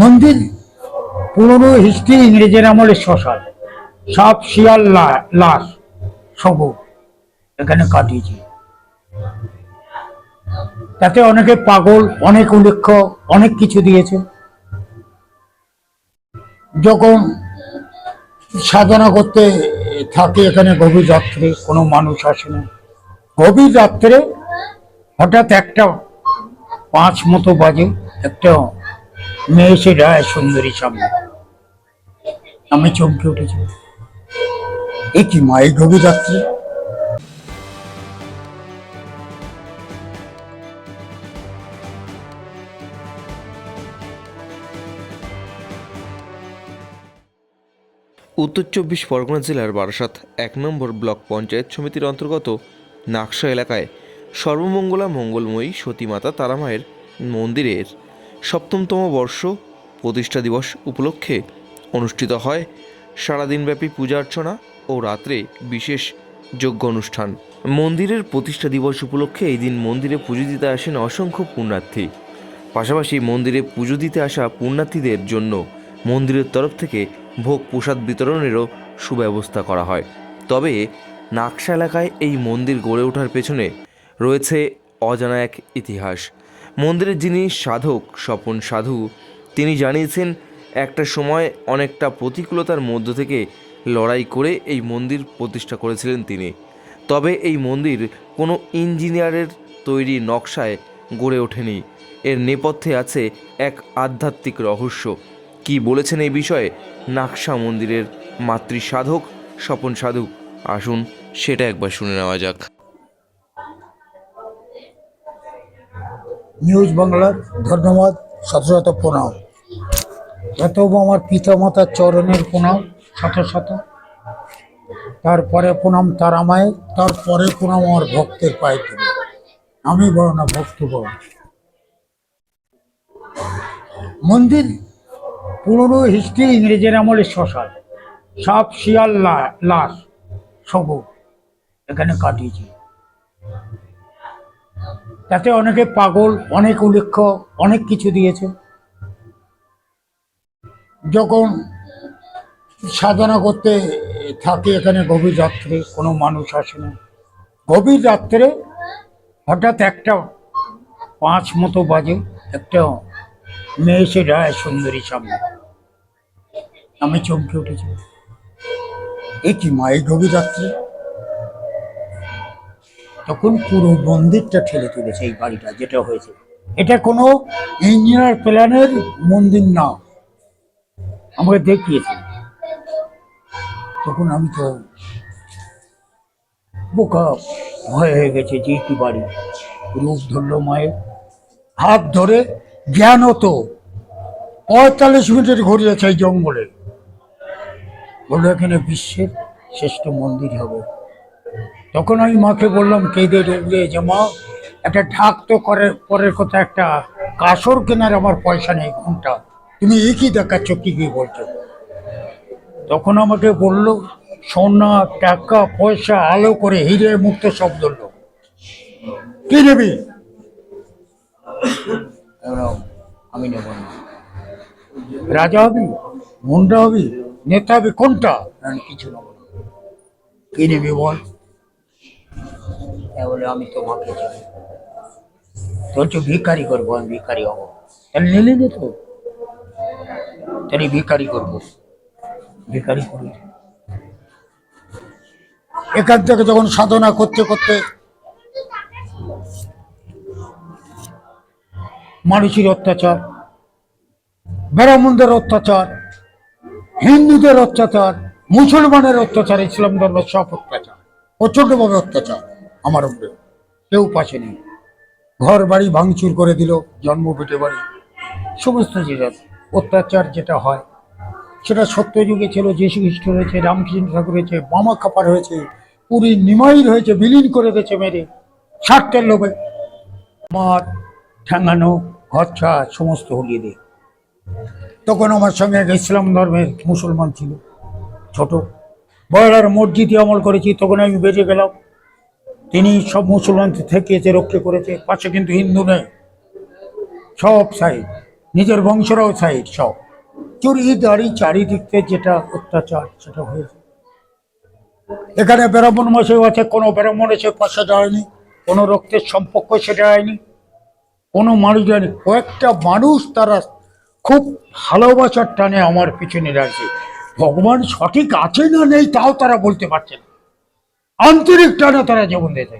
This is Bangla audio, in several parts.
মন্দির পুরনো হিস্ট্রি ইংরেজের আমলে শ্মশান। সাপ শিয়াল লাশ সব এখানে কাটিয়েছে। তাতে অনেকে পাগল, অনেক উল্লেখ্য, অনেক কিছু দিয়েছে। যখন সাধনা করতে থাকে এখানে গভীর রাত্রে, কোনো মানুষ আসে না। গভীর রাত্রে হঠাৎ একটা পাঁচ মতো বাজে, একটা মেয়ে এসে রায় সুন্দরী সামনে। আমি চমকে উঠেছি। এ কি মা এই গভীর রাত্রে উত্তর চব্বিশ পরগনা জেলার বারাসাত এক নম্বর ব্লক পঞ্চায়েত সমিতির অন্তর্গত নাকশা এলাকায় সর্বমঙ্গলা মঙ্গলময়ী সতীমাতা তারামায়ের মন্দিরের সপ্তমতম বর্ষ প্রতিষ্ঠা দিবস উপলক্ষে অনুষ্ঠিত হয় সারাদিনব্যাপী পূজা অর্চনা ও রাত্রে বিশেষ যোগ্য অনুষ্ঠান। মন্দিরের প্রতিষ্ঠা দিবস উপলক্ষে এই দিন মন্দিরে পুজো দিতে আসেন অসংখ্য পুণ্যার্থী। পাশাপাশি মন্দিরে পুজো দিতে আসা পুণ্যার্থীদের জন্য মন্দিরের তরফ থেকে ভোগ প্রসাদ বিতরণেরও সুব্যবস্থা করা হয়। তবে নাকশা এলাকায় এই মন্দির গড়ে ওঠার পেছনে রয়েছে অজানা এক ইতিহাস। মন্দিরের যিনি সাধক, স্বপন সাধু, তিনি জানিয়েছেন, একটা সময় অনেকটা প্রতিকূলতার মধ্য থেকে লড়াই করে এই মন্দির প্রতিষ্ঠা করেছিলেন তিনি। তবে এই মন্দির কোনো ইঞ্জিনিয়ারের তৈরি নকশায় গড়ে ওঠেনি। এর নেপথ্যে আছে এক আধ্যাত্মিক রহস্য। কি বলেছেন এই বিষয়ে? নাকশা মন্দিরের মাতৃ সাধক স্বপন সাধু। আসুন, সেটা একবার শুনে নেওয়া যাক। নিউজ বাংলার ধন্যবাদ শত শত প্রণাম। যত আমার পিতা মাতার চরণের প্রণাম শত শত তারপরে প্রণাম তারা মায়ের, তারপরে প্রণাম আমার ভক্তের পায়ে দেবে আমি বড় না, ভক্ত বড় মন্দির পুরনো হিস্ট্রি, ইংরেজের আমলে শ্মশান সাপ শিয়াল লাশ সব এখানে কাটিয়েছে। তাতে অনেকে পাগল, অনেক উল্লেখ্য, অনেক কিছু দিয়েছে। যখন সাধনা করতে থাকে এখানে গভীর রাত্রে, কোনো মানুষ আসে না। গভীর রাত্রে হঠাৎ একটা পাঁচ মতো বাজে, একটা মেয়ে এসে রায় সুন্দরী সামনে। আমি চমকে উঠেছি। এ কি মা, এই গভীর রাত্রে? তখন পুরো মন্দিরটা ঠেলে তুলেছে এই বাড়িটা, যেটা হয়েছে। এটা কোনো ইঞ্জিনিয়ার প্ল্যানের মন্দির না। আমাকে দেখিয়েছে। তখন আমি তো বোকা ভয় হয়ে গেছে যে কি বাড়ি। রূপ ধরলো মায়ের হাত ধরে, জ্ঞান হতো। পঁয়তাল্লিশ মিনিট ঘুরিয়েছে এই জঙ্গলে। বলল, এখানে বিশ্বের শ্রেষ্ঠ মন্দির হবে। তখন আমি মাকে বললাম কেঁদে ডুবলে যে মা একটা ঢাক তো করে পরের কথা একটা কাসর কেনার আমার পয়সা নেই ঘণ্টা তুমি এই কি দেখাচ্ছ কি কি বলছো? তখন আমাকে বলল সোনা টাকা পয়সা আলো করে হিরে মুক্ত সব ধরলো কি নেবি? আমি নেব না। রাজা হবি মুন্ডা হবি নেতা হবি কোনটা? কিছু নেব কি নিবি বল? বলে আমি তোমাকে চাই বলছো ভিকারি করব, আমি ভিকারি হব। তাহলে নিলি নে তো। তাহলে ভিকারি করব। ভিকারি করি এখান থেকে যখন সাধনা করতে করতে মানুষের অত্যাচার, ব্রাহ্মণদের অত্যাচার, হিন্দুদের অত্যাচার, মুসলমানের অত্যাচার, ইসলাম ধর্মের সব অত্যাচার। প্রচন্ডভাবে অত্যাচার আমার উপরে। কেউ পাশে নেই। ঘর বাড়ি ভাঙচুর করে দিল, জন্ম, পেটে বাড়ি। সমস্ত যেটা অত্যাচার যেটা হয়, সেটা সত্য যুগে ছিল। যীশু খ্রিস্ট হয়েছে রামকৃষ্ণ ঠাকুর হয়েছে বামা খাপার হয়েছে পুরী নিমাইর হয়েছে বিলীন করে দিয়েছে মেরে। স্বার্থের লোভে মার, ঠ্যাঙানো ঘচ্ছা সমস্ত হলিয়ে দিয়ে। তখন আমার সঙ্গে এক ইসলাম ধর্মের মুসলমান ছিল, ছোট। বয়লার মসজিদে আমল করেছি, তখন আমি বেঁচে গেলাম। তিনি সব মুসলমান থেকে যে রক্ষা করেছে, পাশে কিন্তু হিন্দু নেই। সব সাইড, নিজের বংশরাও সাইড সব। চুরি দাড়ি চারিদিক থেকে যেটা অত্যাচার, সেটা হয়েছে। এখানে ব্রাহ্মণ মাসে আছে, কোনো ব্রাহ্মণ এসে পাশে দাঁড়ায়নি কোনো রক্তের সম্পর্ক সেটা হয়নি কোনো মানুষ জানি কয়েকটা মানুষ তারা খুব ভালোবাসার টানে আমার পিছনে রাখছে ভগবান সঠিক আছে না নেই, তাও তারা বলতে পারছে না। আন্তরিক টানা তারা জীবন দিতে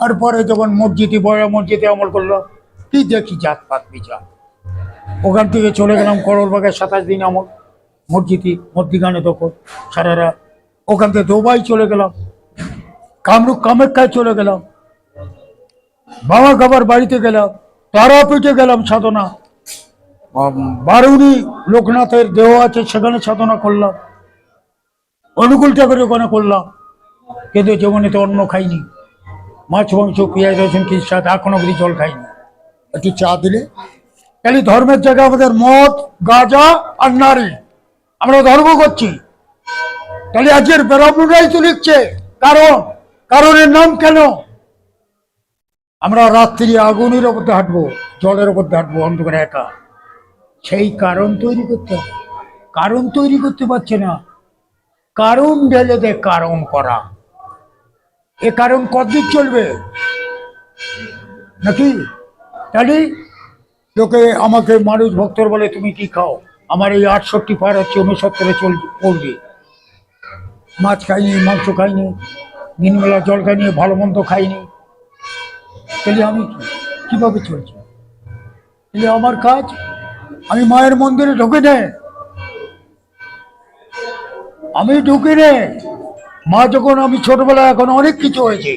তারপরে যখন মসজিদে বড় মসজিদে আমল করল, কি দেখি জাতপাত বিচার। ওখান থেকে চলে গেলাম করোলবাগের সাতাশ দিন আমল, মসজিদি মধ্যিখানে তখন সারা রাত ওখান থেকে দুবাই চলে গেলাম, কামরূপ কামাখ্যায় চলে গেলাম বাবা খাবার বাড়িতে গেলাম, তারাপীঠে গেলাম সাধনা। উম, লোকনাথের দেহ আছে সেখানে সাধনা করলাম। অনুকূল ঠাকুরের ওখানে করলাম। কিন্তু জীবনে তো অন্ন খাইনি। মাছ মাংস পেঁয়াজ রসুন কি স্বাদ এখনও অবধি জল খাইনি। একটু চা দিলে। খালি ধর্মের জায়গায় আমাদের মদ গাঁজা আর নারী। আমরা ধর্ম করছি। তাহলে আজকের ব্রাহ্মণরাই তো লিখছে। কারণ কারণের নাম কেন? আমরা রাত্রি আগুনের ওপর হাঁটবো জলের ওপর হাঁটবো অন্ধকারে একা। সেই কারণ তৈরি করতে হবে। কারণ তৈরি করতে পারছে না। কারণ ঢেলে দে কারণ করা। এ কারণ কতদিন চলবে? নাকি? তাহলে লোকে আমাকে মানুষ ভক্তর বলে, তুমি কি খাও? আমার এই আটষট্টি পার হচ্ছে, উনসত্তরে চল, পড়বে। মাছ খাইনি, মাংস খাইনি, দিনবেলা জল খাইনি, ভালো মন্দ খাইনি। তাহলে আমি কীভাবে চলছি? তাহলে আমার কাজ আমি মায়ের মন্দিরে ঢুকে নে আমি ঢুকে নে মা যখন আমি ছোটবেলায় এখন অনেক কিছু হয়েছে,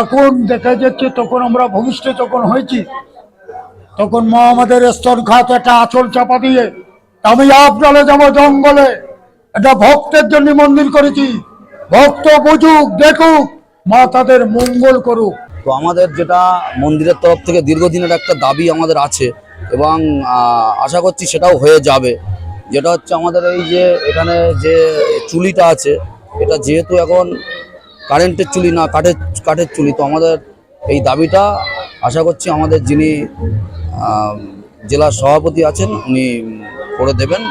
এখন দেখা যাচ্ছে তখন আমরা ভূমিষ্ঠ যখন হয়েছি, তখন মা আমাদের স্তন খাত একটা আঁচল চাপা দিয়ে, আমি আপনারা যাব জঙ্গলে। এটা ভক্তের জন্য মন্দির করেছি। ভক্ত বুঝুক, দেখুক, মা তাদের মঙ্গল করুক। তো আমাদের যেটা মন্দিরের তরফ থেকে দীর্ঘদিনের একটা দাবি আমাদের আছে এবং আশা করছি সেটাও হয়ে যাবে। যেটা হচ্ছে আমাদের এই যে এখানে যে চুলিটা আছে এটা যেহেতু এখন কারেন্টের চুলি না কাঠের কাঠের চুলি তো আমাদের এই দাবিটা আশা করছি আমাদের যিনি জেলার সভাপতি আছেন উনি করে দেবেন।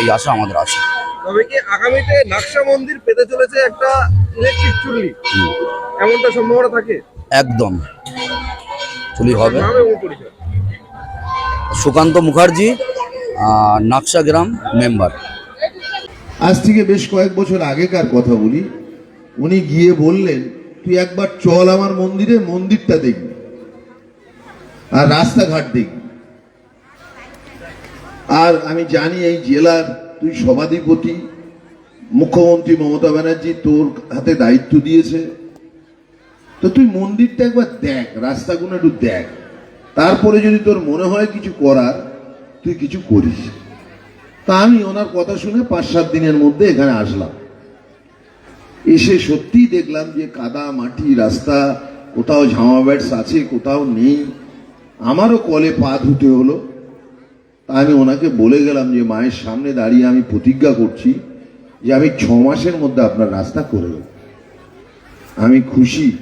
এই আশা আমাদের আছে। তবে কি আগামীতে নাকশা মন্দির পেতে চলেছে একটা ইলেকট্রিক চুল্লি এমনটা সম্ভাবনা থাকে? একদম। চুলি হবে। সুকান্ত মুখার্জি নাকশা গ্রাম মেম্বার। আজ থেকে বেশ কয়েক বছর আগেকার কথা বলি। উনি গিয়ে বললেন, তুই একবার চল আমার মন্দিরে, মন্দিরটা দেখবি আর রাস্তাঘাট দেখবি। আর আমি জানি এই জেলার তুই সভাধিপতি, মুখ্যমন্ত্রী মমতা ব্যানার্জি তোর হাতে দায়িত্ব দিয়েছে। তো তুই মন্দিরটা একবার দেখ, রাস্তাগুলো একটু দেখ। তারপরে যদি তোর মনে হয় কিছু করার, তুই কিছু করিস। তা আমি ওনার কথা শুনে পাঁচ সাত দিনের মধ্যে এখানে আসলাম। এসে সত্যিই দেখলাম যে কাদা, মাটি, রাস্তা, কোথাও ঝামা ব্যাটস আছে, কোথাও নেই। আমারও কলে পা ধুতে হলো। তা আমি ওনাকে বলে গেলাম যে, মায়ের সামনে দাঁড়িয়ে আমি প্রতিজ্ঞা করছি যে আমি ছ মাসের মধ্যে আপনার রাস্তা করে দেব। আমি খুশি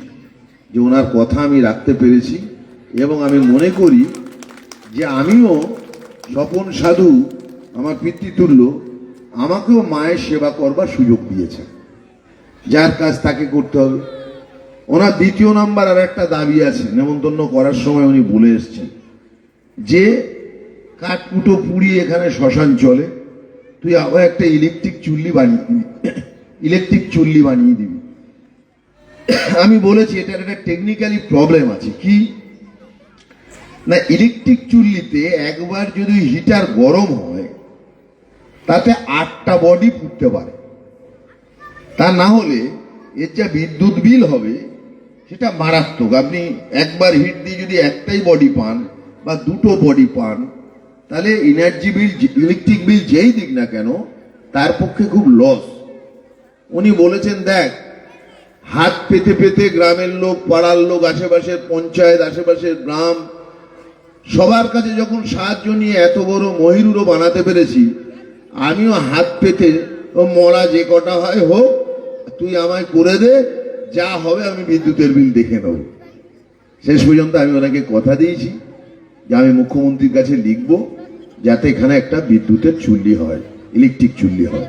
যে ওনার কথা আমি রাখতে পেরেছি। এবং আমি মনে করি যে আমিও স্বপন সাধু আমার পিতৃতুল্য আমাকেও মায়ের সেবা করবার সুযোগ দিয়েছে। যার কাজ তাকে করতে হবে। ওনার দ্বিতীয় নাম্বার আর একটা দাবি আছে, নেমন্তন্ন করার সময় উনি বলে এসছেন যে, কাঠকুটো পুড়িয়ে এখানে শ্মশান চলে, তুই আবার একটা ইলেকট্রিক চুল্লি বানিয়ে দিবি। ইলেকট্রিক চুল্লি বানিয়ে দিবি। আমি বলেছি এটার একটা টেকনিক্যালি প্রবলেম আছে। কি? না ইলেকট্রিক চুল্লিতে একবার যদি হিটার গরম হয়, তাতে আটটা বডি পুড়তে পারে। তা না হলে এর যা বিদ্যুৎ বিল হবে, সেটা মারাত্মক। আপনি একবার হিট দিয়ে যদি একটাই বডি পান বা দুটো বডি পান, তাহলে এনার্জি বিল ইলেকট্রিক বিল যেই দিক না কেন, তার পক্ষে খুব লস উনি বলেছেন, দেখ, হাত পেতে পেতে গ্রামের লোক, পাড়ার লোক, আশেপাশের পঞ্চায়েত, আশেপাশের গ্রাম সবার কাছে যখন সাহায্য নিয়ে এত বড় মহিরুরও বানাতে পেরেছি, আমিও হাত পেতে, ও মরা যে কটা হয় হোক, তুই আমায় করে দে, যা হবে আমি বিদ্যুতের বিল দেখে নেব। শেষ পর্যন্ত আমি ওনাকে কথা দিয়েছি যে আমি মুখ্যমন্ত্রীর কাছে লিখব যাতে এখানে একটা বিদ্যুতের চুল্লি হয়, ইলেকট্রিক চুল্লি হয়।